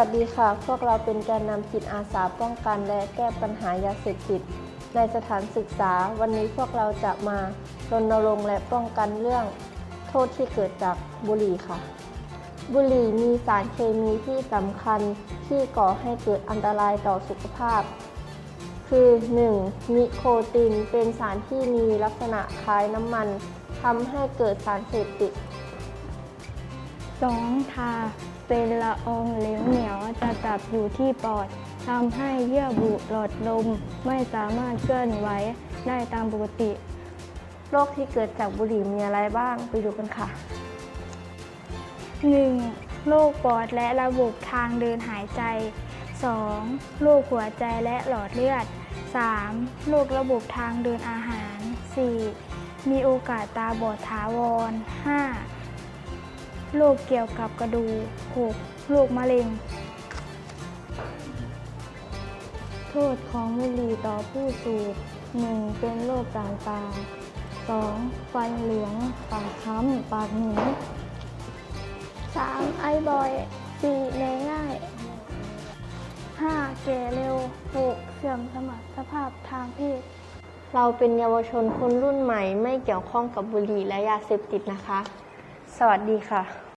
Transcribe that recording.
วัสดีค่ะ พวกเราเป็นแกนนำจิตอาสาป้องกันและแก้ปัญหายาเสพติด ในสถานศึกษา วันนี้พวกเราจะมารณรงค์และป้องกันเรื่องโทษที่เกิดจากบุหรี่ค่ะ บุหรี่มีสารเคมีที่สำคัญที่ก่อให้เกิดอันตรายต่อสุขภาพ คือ 1. นิโคตินเป็นสารที่มีลักษณะคล้ายน้ำมันทำให้เกิดสารเสพติด 2. ทา เป็นละอองเหลวเหนียวจะจับอยู่ที่ปอดทำให้เยื่อบุหลอดลมไม่สามารถเคลื่อนไหวได้ตามปกติ โรคที่เกิดจากบุหรี่มีอะไรบ้างไปดูกันค่ะ 1. โรคปอดและระบบทางเดินหายใจ 2. โรคหัวใจและหลอดเลือด 3. โรคระบบทางเดินอาหาร 4. มีโอกาสตาบอดถาวร 5. โรคเกี่ยวกับกระดูก 6. โรคมะเร็ง โทษของบุหรี่ต่อผู้สูบ 1. เป็นโรคต่างๆ 2. ฟันเหลือง ปากค้ำ ปากหนี 3. ไอบ่อย 4. แนง่าย 5. แก่เร็ว 6. เสื่อมสมรรถภาพทางเพศ เราเป็นเยาวชนคนรุ่นใหม่ไม่เกี่ยวข้องกับบุหรี่และยาเสพติดนะคะ สวัสดีค่ะ